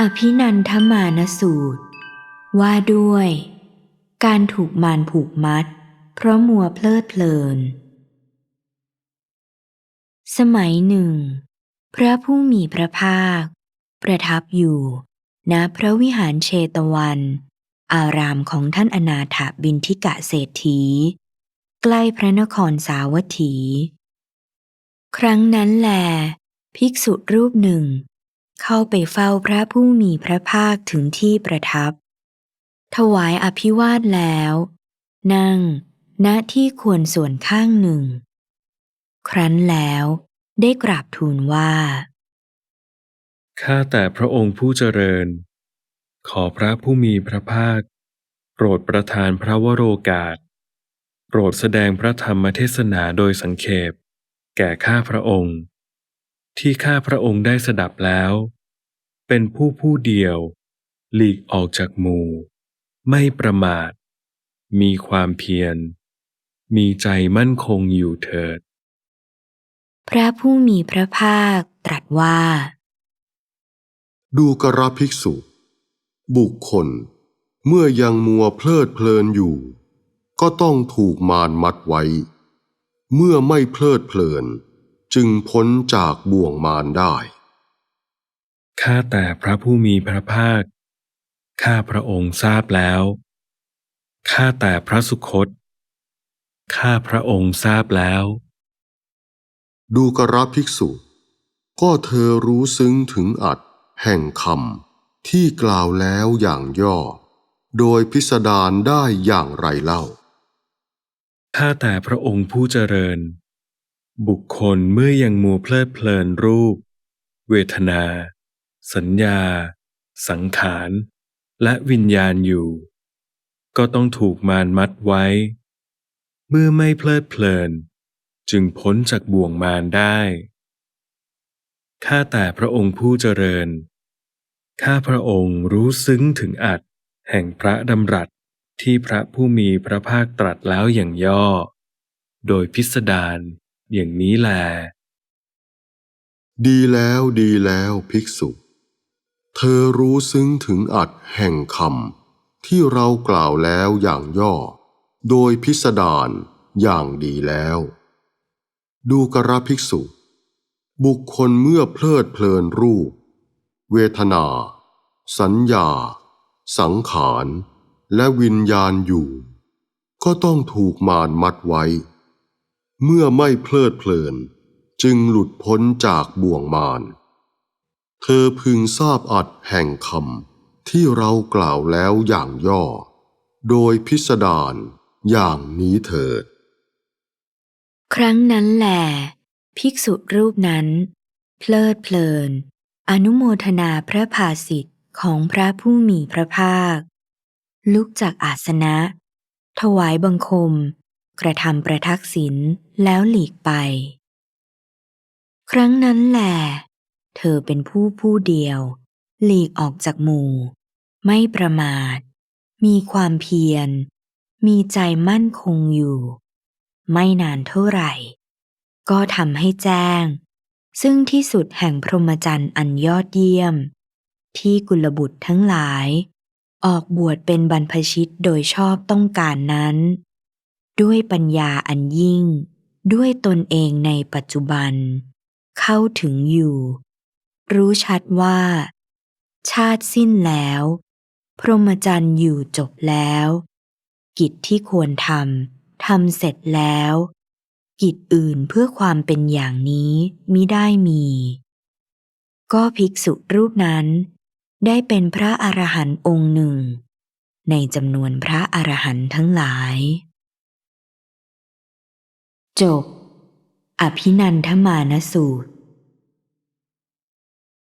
อภินันทมานสูตร ว่าด้วย การถูกมารผูกมัด เพราะมัวเพลิดเพลิน สมัยหนึ่ง พระผู้มีพระภาค ประทับอยู่ณพระวิหารเชตวัน อารามของท่านอนาถบินทิกะเศรษฐี ใกล้พระนครสาวัตถี ครั้งนั้นแล ภิกษุรูปหนึ่ง เข้าไปเฝ้าพระผู้มีพระภาคถึงที่ประทับ ถวายอภิวาทแล้ว นั่ง ณที่ควรส่วนข้างหนึ่ง ครั้นแล้วได้กราบทูลว่า ข้าแต่พระองค์ผู้เจริญ ขอพระผู้มีพระภาค โปรดประทานพระวโรกาส โปรดแสดงพระธรรมเทศนาโดยสังเขปแก่ข้าพระองค์ ที่ข้าพระองค์ได้สดับแล้ว เป็นผู้ผู้เดียว หลีกออกจากหมู่ ไม่ประมาท มีความเพียร มีใจมั่นคงอยู่เถิด พระผู้มีพระภาคตรัสว่า ดูกระภิกษุ บุคคล เมื่อยังมัวเพลิดเพลินอยู่ ก็ต้องถูกมารมัดไว้ เมื่อไม่เพลิดเพลิน จึงพ้นจากบ่วงมารได้ ข้าแต่พระผู้มีพระภาค ข้าพระองค์ทราบแล้ว ข้าแต่พระสุคต ข้าพระองค์ทราบแล้ว ดูกระภิกษุ ก็เธอรู้ซึ้งถึงอัดแห่งคำที่กล่าวแล้วอย่างย่อ โดยพิสดารได้อย่างไรเล่า ข้าแต่พระองค์ผู้เจริญ บุคคลเมื่อยังมัวเพลิดเพลินรูป เวทนา สัญญา สังขาร และวิญญาณอยู่ ก็ต้องถูกมารมัดไว้ เมื่อไม่เพลิดเพลิน จึงพ้นจากบ่วงมารได้ข้าแต่พระองค์ผู้เจริญ ข้าพระองค์รู้ซึ้งถึงอัดแห่งพระดำรัสที่พระผู้มีพระภาคตรัสแล้วอย่างย่อ โดยพิสดาร อย่างนี้แล ดีแล้วดีแล้วภิกษุ เธอรู้ซึ้งถึงอัดแห่งคำที่เรากล่าวแล้วอย่างย่อ โดยพิสดารอย่างดีแล้ว ดูกระภิกษุ บุคคลเมื่อเพลิดเพลินรูป เวทนา สัญญา สังขาร และวิญญาณอยู่ ก็ต้องถูกมารมัดไว้ เมื่อไม่เพลิดเพลิน จึงหลุดพ้นจากบ่วงมาร เธอพึงทราบอัดแห่งคำที่เรากล่าวแล้วอย่างย่อ โดยพิสดารอย่างนี้เถิด ครั้งนั้นแหลภิกษุรูปนั้น เพลิดเพลิน อนุโมทนาพระภาสิทธิ์ของพระผู้มีพระภาค ลุกจากอาสนะ ถวายบังคม กระทำประทักษิณแล้วหลีกไป ครั้งนั้นแหลเธอเป็นผู้ผู้เดียว หลีกออกจากหมู่ ไม่ประมาท มีความเพียร มีใจมั่นคงอยู่ ไม่นานเท่าไหร่ ก็ทำให้แจ้ง ซึ่งที่สุดแห่งพรหมจรรย์อันยอดเยี่ยม ที่กุลบุตรทั้งหลาย ออกบวชเป็นบรรพชิตโดยชอบต้องการนั้น ด้วยปัญญาอันยิ่ง ด้วยตนเองในปัจจุบัน เข้าถึงอยู่ รู้ชัดว่า ชาติสิ้นแล้ว พรหมจรรย์อยู่จบแล้ว กิจที่ควรทำทำเสร็จแล้ว กิจอื่นเพื่อความเป็นอย่างนี้มิได้มี ก็ภิกษุรูปนั้นได้เป็นพระอรหันต์องค์หนึ่ง ในจำนวนพระอรหันต์ทั้งหลาย จบ อภินันทมานสูตร